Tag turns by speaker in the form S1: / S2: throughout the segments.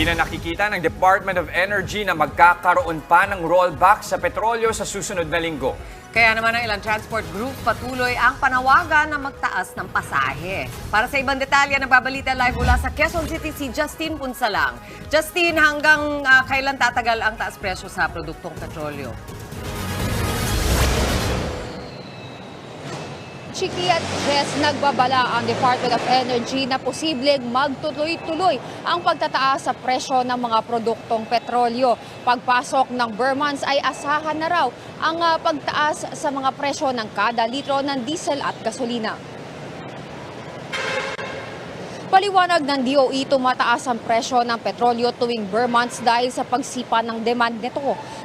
S1: Hindi na nakikita ng Department of Energy na magkakaroon pa ng rollback sa petrolyo sa susunod na linggo.
S2: Kaya naman ang ilang transport group patuloy ang panawagan na magtaas ng pasahe. Para sa ibang detalye, nagbabalita live mula sa Quezon City si Justin Punsalang. Justin, hanggang ah, kailan tatagal ang taas presyo sa produktong petrolyo?
S3: Chiki at Jess, nagbabala ang Department of Energy na posibleng magtuloy-tuloy ang pagtataas sa presyo ng mga produktong petrolyo. Pagpasok ng Burmans ay asahan na raw ang ah, pagtaas sa mga presyo ng kada litro ng diesel at gasolina. Paliwanag ng DOE, tumataas ang presyo ng petrolyo tuwing Burr months dahil sa pagsipa ng demand nito.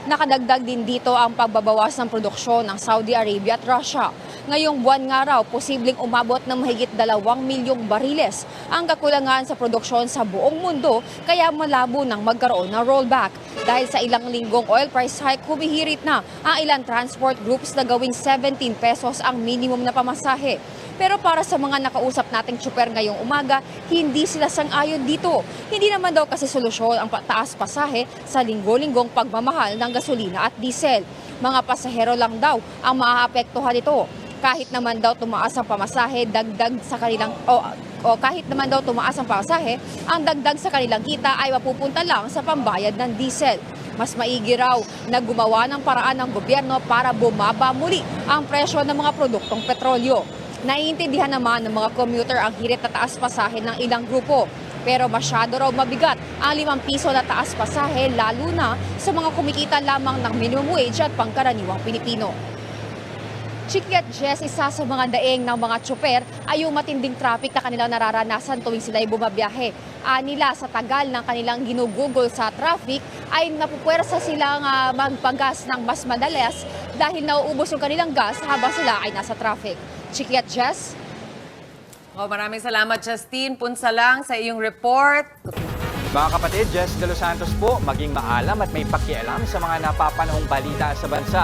S3: Nakadagdag din dito ang pagbabawas ng produksyon ng Saudi Arabia at Russia. Ngayong buwan nga raw, posibleng umabot ng mahigit 2 milyong bariles ang kakulangan sa produksyon sa buong mundo kaya malabo nang magkaroon ng rollback. Dahil sa ilang linggong oil price hike, humihirit na ang ilang transport groups na gawing 17 pesos ang minimum na pamasahe. Pero para sa mga nakausap nating tsuper ngayong umaga, hindi sila sang-ayon dito. Hindi naman daw kasi solusyon ang pataas pasahe sa linggo-linggong pagmamahal ng gasolina at diesel. Mga pasahero lang daw ang maaapektuhan nito. Kahit naman daw tumaas ang pamasahe, dagdag sa kanilang o, o kahit naman daw tumaas ang pamasahe, ang dagdag sa kanilang kita ay mapupunta lang sa pambayad ng diesel. Mas maigi raw na gumawa ng paraan ng gobyerno para bumaba muli ang presyo ng mga produktong petrolyo. Naiintindihan naman ng mga commuter ang hirit na taas pasahe ng ilang grupo. Pero masyado raw mabigat ang 5 piso na taas pasahe lalo na sa mga kumikita lamang ng minimum wage at pangkaraniwang Pilipino. Chiki at Jess, isa sa mga daing ng mga tsuper ay yung matinding traffic na kanilang nararanasan tuwing sila ay bumabiyahe. Anila sa tagal ng kanilang ginugugol sa traffic ay napupuwersa silang ah, magpagas ng mas madalas dahil nauubos yung kanilang gas habang sila ay nasa traffic. Chiki at Jess,
S2: Oh, maraming salamat, Justin Punsalang, sa iyong report.
S1: Mga kapatid, Jess De Los Santos po, maging maalam at may pakialam sa mga napapanahong balita sa bansa.